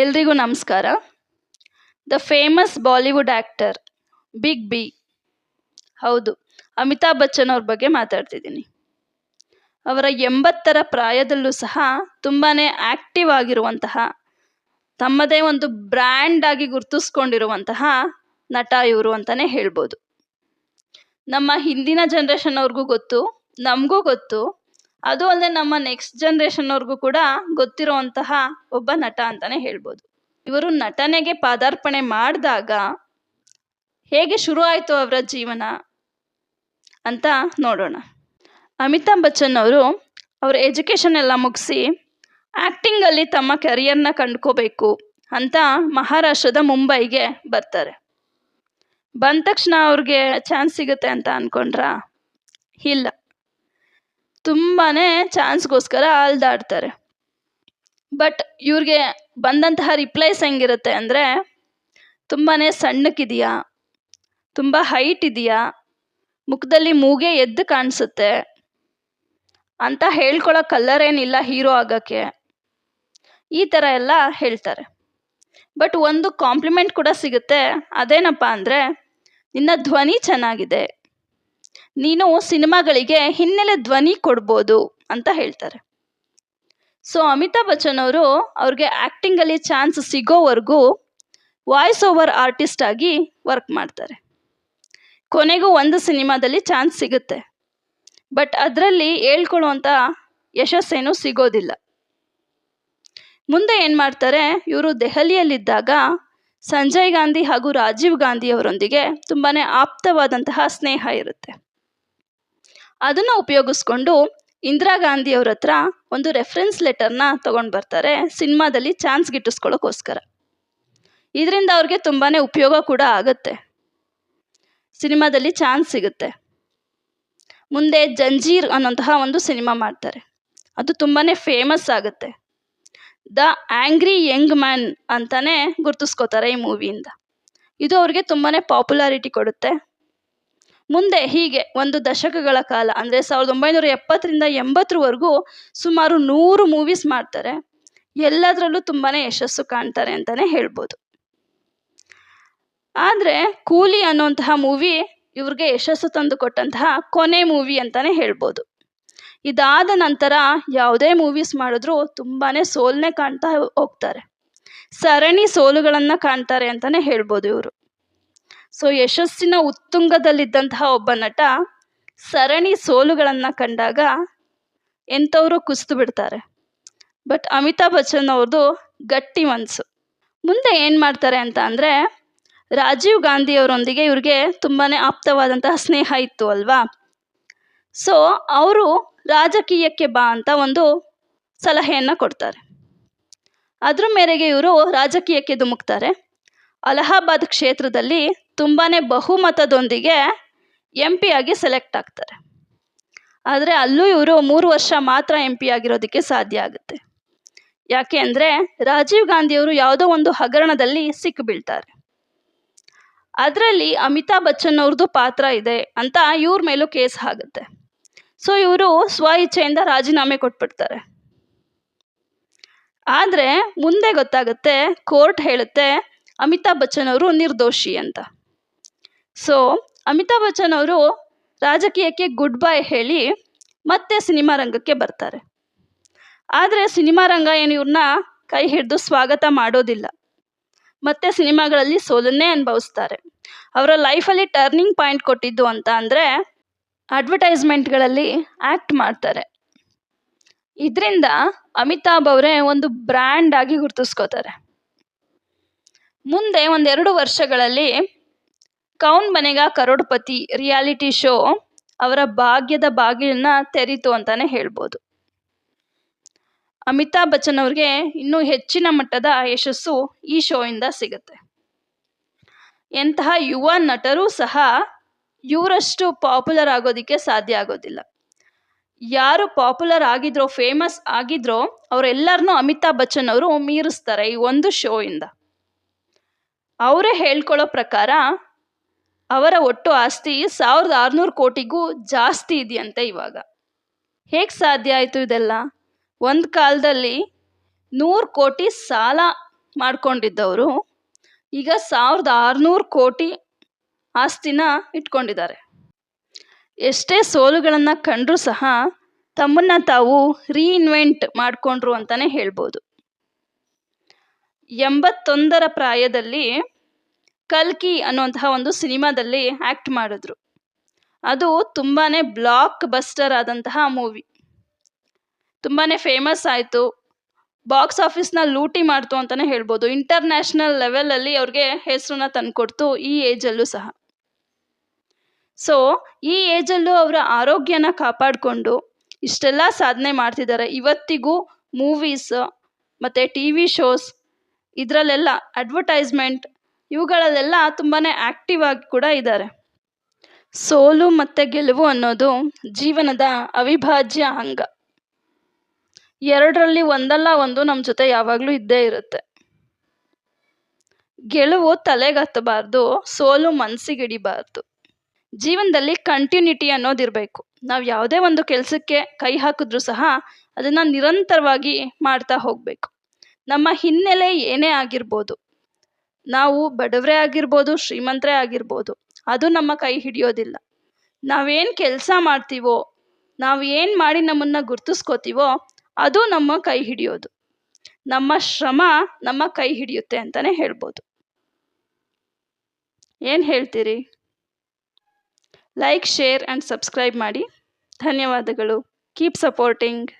ಎಲ್ರಿಗೂ ನಮಸ್ಕಾರ. The famous Bollywood actor big B ಹೌದು, ಅಮಿತಾಬ್ ಬಚ್ಚನ್ ಅವ್ರ ಬಗ್ಗೆ ಮಾತಾಡ್ತಿದ್ದೀನಿ. ಅವರ ಎಂಬತ್ತರ ಪ್ರಾಯದಲ್ಲೂ ಸಹ ತುಂಬಾ ಆ್ಯಕ್ಟಿವ್ ಆಗಿರುವಂತಹ, ತಮ್ಮದೇ ಒಂದು ಬ್ರ್ಯಾಂಡ್ ಆಗಿ ಗುರ್ತಿಸ್ಕೊಂಡಿರುವಂತಹ ನಟ ಇವರು ಅಂತಲೇ ಹೇಳ್ಬೋದು. ನಮ್ಮ ಹಿಂದಿನ ಜನ್ರೇಷನ್ ಅವ್ರಿಗೂ ಗೊತ್ತು, ನಮಗೂ ಗೊತ್ತು ಅದು ಅಲ್ಲದೆ ನಮ್ಮ ನೆಕ್ಸ್ಟ್ ಜನರೇಷನ್ ಅವ್ರಿಗೂ ಕೂಡ ಗೊತ್ತಿರುವಂತಹ ಒಬ್ಬ ನಟ ಅಂತಲೇ ಹೇಳ್ಬೋದು. ಇವರು ನಟನೆಗೆ ಪಾದಾರ್ಪಣೆ ಮಾಡಿದಾಗ ಹೇಗೆ ಶುರು ಆಯಿತು ಅವರ ಜೀವನ ಅಂತ ನೋಡೋಣ. ಅಮಿತಾಬ್ ಬಚ್ಚನ್ ಅವರು ಅವರ ಎಜುಕೇಷನ್ ಎಲ್ಲ ಮುಗಿಸಿ ಆ್ಯಕ್ಟಿಂಗಲ್ಲಿ ತಮ್ಮ ಕೆರಿಯರ್ನ ಕಂಡ್ಕೋಬೇಕು ಅಂತ ಮಹಾರಾಷ್ಟ್ರದ ಮುಂಬೈಗೆ ಬರ್ತಾರೆ. ಬಂದ ತಕ್ಷಣ ಅವ್ರಿಗೆ ಚಾನ್ಸ್ ಸಿಗುತ್ತೆ ಅಂತ ಅಂದ್ಕೊಂಡ್ರಾ ಇಲ್ಲ. ತುಂಬಾ ಚಾನ್ಸ್ಗೋಸ್ಕರ ಅಲ್ದಾಡ್ತಾರೆ ಬಟ್ ಇವ್ರಿಗೆ ಬಂದಂತಹ ರಿಪ್ಲೈಸ್ ಹೆಂಗಿರುತ್ತೆ ಅಂದರೆ ತುಂಬಾ ಸಣ್ಣಕ್ಕಿದೆಯಾ? ತುಂಬ ಹೈಟ್ ಇದೆಯಾ? ಮುಖದಲ್ಲಿ ಮೂಗೆ ಎದ್ದು ಕಾಣಿಸುತ್ತೆ? ಅಂತ ಹೇಳ್ಕೊಳ್ಳೋ ಕಲ್ಲರ್ ಏನಿಲ್ಲ ಹೀರೋ ಆಗೋಕ್ಕೆ. ಈ ಥರ ಎಲ್ಲ ಹೇಳ್ತಾರೆ. ಬಟ್ ಒಂದು ಕಾಂಪ್ಲಿಮೆಂಟ್ ಕೂಡ ಸಿಗುತ್ತೆ. ಅದೇನಪ್ಪ ಅಂದರೆ ನಿನ್ನ ಧ್ವನಿ ಚೆನ್ನಾಗಿದೆ. ನೀನು ಸಿನಿಮಾಗಳಿಗೆ ಹಿನ್ನೆಲೆ ಧ್ವನಿ ಕೊಡ್ಬೋದು ಅಂತ ಹೇಳ್ತಾರೆ. ಸೊ ಅಮಿತಾಬ್ ಬಚ್ಚನ್ ಅವರು ಅವ್ರಿಗೆ ಆ್ಯಕ್ಟಿಂಗಲ್ಲಿ ಚಾನ್ಸ್ ಸಿಗೋವರೆಗೂ ವಾಯ್ಸ್ ಓವರ್ ಆರ್ಟಿಸ್ಟ್ ಆಗಿ ವರ್ಕ್ ಮಾಡ್ತಾರೆ. ಕೊನೆಗೂ ಒಂದು ಸಿನಿಮಾದಲ್ಲಿ ಚಾನ್ಸ್ ಸಿಗುತ್ತೆ. ಬಟ್ ಅದರಲ್ಲಿ ಹೇಳ್ಕೊಳ್ಳುವಂಥ ಯಶಸ್ಸೇನೂ ಸಿಗೋದಿಲ್ಲ. ಮುಂದೆ ಏನು ಮಾಡ್ತಾರೆ, ಇವರು ದೆಹಲಿಯಲ್ಲಿದ್ದಾಗ ಸಂಜಯ್ ಗಾಂಧಿ ಹಾಗೂ ರಾಜೀವ್ ಗಾಂಧಿ ಅವರೊಂದಿಗೆ ತುಂಬಾ ಆಪ್ತವಾದಂತಹ ಸ್ನೇಹ ಇರುತ್ತೆ. ಅದನ್ನು ಉಪಯೋಗಿಸ್ಕೊಂಡು ಇಂದಿರಾ ಗಾಂಧಿ ಅವ್ರ ಹತ್ರ ಒಂದು ರೆಫರೆನ್ಸ್ ಲೆಟರ್ನ ತಗೊಂಡು ಬರ್ತಾರೆ. ಸಿನಿಮಾದಲ್ಲಿ ಚಾನ್ಸ್ ಗಿಟ್ಟಿಸ್ಕೊಳ್ಳೋಕ್ಕೋಸ್ಕರ ಇದರಿಂದ ಅವ್ರಿಗೆ ತುಂಬಾ ಉಪಯೋಗ ಕೂಡ ಆಗುತ್ತೆ. ಸಿನಿಮಾದಲ್ಲಿ ಚಾನ್ಸ್ ಸಿಗುತ್ತೆ. ಮುಂದೆ ಜಂಜೀರ್ ಅನ್ನೋಂತಹ ಒಂದು ಸಿನಿಮಾ ಮಾಡ್ತಾರೆ. ಅದು ತುಂಬಾ ಫೇಮಸ್ ಆಗುತ್ತೆ. ದ ಆ್ಯಂಗ್ರಿ ಯಂಗ್ ಮ್ಯಾನ್ ಅಂತಲೇ ಗುರ್ತಿಸ್ಕೋತಾರೆ ಈ ಮೂವಿಯಿಂದ ಇದು. ಅವ್ರಿಗೆ ತುಂಬಾ ಪಾಪ್ಯುಲಾರಿಟಿ ಕೊಡುತ್ತೆ. ಮುಂದೆ ಹೀಗೆ ಒಂದು ದಶಕಗಳ ಕಾಲ, ಅಂದರೆ ಸಾವಿರದ ಒಂಬೈನೂರ ಎಪ್ಪತ್ತರಿಂದ ಎಂಬತ್ತರವರೆಗೂ ಸುಮಾರು ನೂರು ಮೂವೀಸ್ ಮಾಡ್ತಾರೆ. ಎಲ್ಲದರಲ್ಲೂ ತುಂಬಾ ಯಶಸ್ಸು ಕಾಣ್ತಾರೆ ಅಂತಲೇ ಹೇಳ್ಬೋದು. ಆದರೆ ಕೂಲಿ ಅನ್ನುವಂತಹ ಮೂವಿ ಇವ್ರಿಗೆ ಯಶಸ್ಸು ತಂದು ಕೊಟ್ಟಂತಹ ಕೊನೆ ಮೂವಿ ಅಂತಲೇ ಹೇಳ್ಬೋದು. ಇದಾದ ನಂತರ ಯಾವುದೇ ಮೂವೀಸ್ ಮಾಡಿದ್ರೂ ತುಂಬಾ ಸೋಲನ್ನೇ ಕಾಣ್ತಾ ಹೋಗ್ತಾರೆ. ಸರಣಿ ಸೋಲುಗಳನ್ನು ಕಾಣ್ತಾರೆ ಅಂತಲೇ ಹೇಳ್ಬೋದು ಇವರು. ಸೊ ಯಶಸ್ಸಿನ ಉತ್ತುಂಗದಲ್ಲಿದ್ದಂತಹ ಒಬ್ಬ ನಟ ಸರಣಿ ಸೋಲುಗಳನ್ನು ಕಂಡಾಗ ಎಂಥವರು ಕುಸಿದು ಬಿಡ್ತಾರೆ. ಬಟ್ ಅಮಿತಾಬ್ ಬಚ್ಚನ್ ಅವ್ರದ್ದು ಗಟ್ಟಿ ಮನಸ್ಸು ಮುಂದೆ ಏನು ಮಾಡ್ತಾರೆ ಅಂತ ಅಂದರೆ ರಾಜೀವ್ ಗಾಂಧಿ ಅವರೊಂದಿಗೆ ಇವ್ರಿಗೆ ತುಂಬಾ ಆಪ್ತವಾದಂತಹ ಸ್ನೇಹ ಇತ್ತು ಅಲ್ವಾ? ಸೊ ಅವರು ರಾಜಕೀಯಕ್ಕೆ ಬಾ ಅಂತ ಒಂದು ಸಲಹೆಯನ್ನು ಕೊಡ್ತಾರೆ. ಅದ್ರ ಮೇರೆಗೆ ಇವರು ರಾಜಕೀಯಕ್ಕೆ ಧುಮುಕ್ತಾರೆ. ಅಲಹಾಬಾದ್ ಕ್ಷೇತ್ರದಲ್ಲಿ ತುಂಬಾ ಬಹುಮತದೊಂದಿಗೆ ಎಂ ಆಗಿ ಸೆಲೆಕ್ಟ್ ಆಗ್ತಾರೆ. ಆದರೆ ಅಲ್ಲೂ ಇವರು ಮೂರು ವರ್ಷ ಮಾತ್ರ ಎಂ ಪಿ ಆಗಿರೋದಕ್ಕೆ ಸಾಧ್ಯ ಆಗುತ್ತೆ. ಯಾಕೆ ಅಂದರೆ ರಾಜೀವ್ ಗಾಂಧಿಯವರು ಯಾವುದೋ ಒಂದು ಹಗರಣದಲ್ಲಿ ಸಿಕ್ಕಿಬೀಳ್ತಾರೆ ಅದರಲ್ಲಿ ಅಮಿತಾಬ್ ಬಚ್ಚನ್ ಅವ್ರದ್ದು ಪಾತ್ರ ಇದೆ ಅಂತ ಇವ್ರ ಮೇಲೂ ಕೇಸ್ ಆಗುತ್ತೆ. ಸೊ ಇವರು ಸ್ವ ಇಚ್ಛೆಯಿಂದ ರಾಜೀನಾಮೆ ಕೊಟ್ಬಿಡ್ತಾರೆ. ಆದರೆ ಮುಂದೆ ಗೊತ್ತಾಗುತ್ತೆ, ಕೋರ್ಟ್ ಹೇಳುತ್ತೆ, ಅಮಿತಾಬ್ ಬಚ್ಚನ್ ಅವರು ನಿರ್ದೋಷಿ ಅಂತ. ಸೊ ಅಮಿತಾಬ್ ಬಚ್ಚನ್ ಅವರು ರಾಜಕೀಯಕ್ಕೆ ಗುಡ್ ಬೈ ಹೇಳಿ ಮತ್ತೆ ಸಿನಿಮಾ ರಂಗಕ್ಕೆ ಬರ್ತಾರೆ. ಆದರೆ ಸಿನಿಮಾ ರಂಗ ಏನು ಇವ್ರನ್ನ ಕೈ ಹಿಡಿದು ಸ್ವಾಗತ ಮಾಡೋದಿಲ್ಲ. ಮತ್ತೆ ಸಿನಿಮಾಗಳಲ್ಲಿ ಸೋಲನ್ನೇ ಅನುಭವಿಸ್ತಾರೆ. ಅವರ ಲೈಫಲ್ಲಿ ಟರ್ನಿಂಗ್ ಪಾಯಿಂಟ್ ಕೊಟ್ಟಿದ್ದು ಅಂತ ಅಂದರೆ ಅಡ್ವರ್ಟೈಸ್ಮೆಂಟ್ಗಳಲ್ಲಿ ಆ್ಯಕ್ಟ್ ಮಾಡ್ತಾರೆ. ಇದರಿಂದ ಅಮಿತಾಬ್ ಅವರೇ ಒಂದು ಬ್ರ್ಯಾಂಡ್ ಆಗಿ ಗುರ್ತಿಸ್ಕೋತಾರೆ. ಮುಂದೆ ಒಂದೆರಡು ವರ್ಷಗಳಲ್ಲಿ ಕೌನ್ ಬನೆಗಾ ಕರೋಡ್ಪತಿ ರಿಯಾಲಿಟಿ ಶೋ ಅವರ ಭಾಗ್ಯದ ಬಾಗಿಲನ್ನ ತೆರೀತು ಅಂತಾನೆ ಹೇಳ್ಬೋದು. ಅಮಿತಾಬ್ ಬಚ್ಚನ್ ಅವ್ರಿಗೆ ಇನ್ನೂ ಹೆಚ್ಚಿನ ಮಟ್ಟದ ಯಶಸ್ಸು ಈ ಶೋಯಿಂದ ಸಿಗುತ್ತೆ. ಎಂತಹ ಯುವ ನಟರೂ ಸಹ ಇವರಷ್ಟು ಪಾಪ್ಯುಲರ್ ಆಗೋದಕ್ಕೆ ಸಾಧ್ಯ ಆಗೋದಿಲ್ಲ. ಯಾರು ಪಾಪ್ಯುಲರ್ ಆಗಿದ್ರೋ, ಫೇಮಸ್ ಆಗಿದ್ರೋ ಅವರೆಲ್ಲರನ್ನೂ ಅಮಿತಾಬ್ ಬಚ್ಚನ್ ಅವರು ಮೀರಿಸ್ತಾರೆ ಈ ಒಂದು ಶೋಯಿಂದ. ಅವರೇ ಹೇಳ್ಕೊಳ್ಳೋ ಪ್ರಕಾರ ಅವರ ಒಟ್ಟು ಆಸ್ತಿ ಸಾವಿರದ ಆರುನೂರು ಕೋಟಿಗೂ ಜಾಸ್ತಿ ಇದೆಯಂತೆ ಇವಾಗ. ಹೇಗೆ ಸಾಧ್ಯ ಆಯಿತು ಇದೆಲ್ಲ? ಒಂದು ಕಾಲದಲ್ಲಿ ನೂರು ಕೋಟಿ ಸಾಲ ಮಾಡಿಕೊಂಡಿದ್ದವರು. ಈಗ ಸಾವಿರದ ಆರುನೂರು ಕೋಟಿ ಆಸ್ತಿನ ಇಟ್ಕೊಂಡಿದ್ದಾರೆ. ಎಷ್ಟೇ ಸೋಲುಗಳನ್ನು ಕಂಡರೂ ಸಹ ತಮ್ಮನ್ನು ತಾವು ರೀಇನ್ವೆಂಟ್ ಮಾಡಿಕೊಂಡ್ರು ಅಂತಲೇ ಹೇಳ್ಬೋದು. ಎಂಬತ್ತೊಂದರ ಪ್ರಾಯದಲ್ಲಿ ಕಲ್ಕಿ ಅನ್ನುವಂತಹ ಒಂದು ಸಿನಿಮಾದಲ್ಲಿ ಆ್ಯಕ್ಟ್ ಮಾಡಿದ್ರು. ಅದು ತುಂಬಾ ಬ್ಲಾಕ್ ಬಸ್ಟರ್ ಆದಂತಹ ಮೂವಿ ತುಂಬಾ ಫೇಮಸ್ ಆಯಿತು. ಬಾಕ್ಸ್ ಆಫೀಸ್ನ ಲೂಟಿ ಮಾಡ್ತು ಅಂತಲೇ ಹೇಳ್ಬೋದು. ಇಂಟರ್ನ್ಯಾಷನಲ್ ಲೆವೆಲಲ್ಲಿ ಅವ್ರಿಗೆ ಹೆಸರನ್ನ ತಂದುಕೊಡ್ತು ಈ ಏಜಲ್ಲೂ ಸಹ. ಸೊ ಈ ಏಜಲ್ಲೂ ಅವರ ಆರೋಗ್ಯನ ಕಾಪಾಡಿಕೊಂಡು ಇಷ್ಟೆಲ್ಲ ಸಾಧನೆ ಮಾಡ್ತಿದ್ದಾರೆ. ಇವತ್ತಿಗೂ ಮೂವೀಸ್ ಮತ್ತು ಟಿ ವಿ ಶೋಸ್ ಇದರಲ್ಲೆಲ್ಲ ಅಡ್ವರ್ಟೈಸ್ಮೆಂಟ್ ಇವುಗಳಲ್ಲೆಲ್ಲ ತುಂಬಾ ಆ್ಯಕ್ಟಿವ್ ಆಗಿ ಕೂಡ ಇದ್ದಾರೆ. ಸೋಲು ಮತ್ತು ಗೆಲುವು ಅನ್ನೋದು ಜೀವನದ ಅವಿಭಾಜ್ಯ ಅಂಗ. ಎರಡರಲ್ಲಿ ಒಂದಲ್ಲ ಒಂದು ನಮ್ಮ ಜೊತೆ ಯಾವಾಗಲೂ ಇದ್ದೇ ಇರುತ್ತೆ. ಗೆಲುವು ತಲೆಗತ್ತಬಾರ್ದು, ಸೋಲು ಮನಸ್ಸಿಗಿಡಿಬಾರ್ದು ಜೀವನದಲ್ಲಿ ಕಂಟಿನ್ಯೂಟಿ ಅನ್ನೋದಿರಬೇಕು. ನಾವು ಯಾವುದೇ ಒಂದು ಕೆಲಸಕ್ಕೆ ಕೈ ಹಾಕಿದ್ರೂ ಸಹ ಅದನ್ನು ನಿರಂತರವಾಗಿ ಮಾಡ್ತಾ ಹೋಗಬೇಕು. ನಮ್ಮ ಹಿನ್ನೆಲೆ ಏನೇ ಆಗಿರ್ಬೋದು. ನಾವು ಬಡವರೇ ಆಗಿರ್ಬೋದು, ಶ್ರೀಮಂತರೇ ಆಗಿರ್ಬೋದು, ಅದು ನಮ್ಮ ಕೈ ಹಿಡಿಯೋದಿಲ್ಲ. ನಾವೇನು ಕೆಲಸ ಮಾಡ್ತೀವೋ ನಾವು ಏನು ಮಾಡಿ ನಮ್ಮನ್ನು ಗುರ್ತಿಸ್ಕೋತೀವೋ, ಅದು ನಮ್ಮ ಕೈ ಹಿಡಿಯೋದು. ನಮ್ಮ ಶ್ರಮ ನಮ್ಮ ಕೈ ಹಿಡಿಯುತ್ತೆ ಅಂತಲೇ ಹೇಳ್ಬೋದು. ಏನು ಹೇಳ್ತೀರಿ? ಲೈಕ್, ಶೇರ್ ಆ್ಯಂಡ್ ಸಬ್ಸ್ಕ್ರೈಬ್ ಮಾಡಿ. ಧನ್ಯವಾದಗಳು. Keep supporting.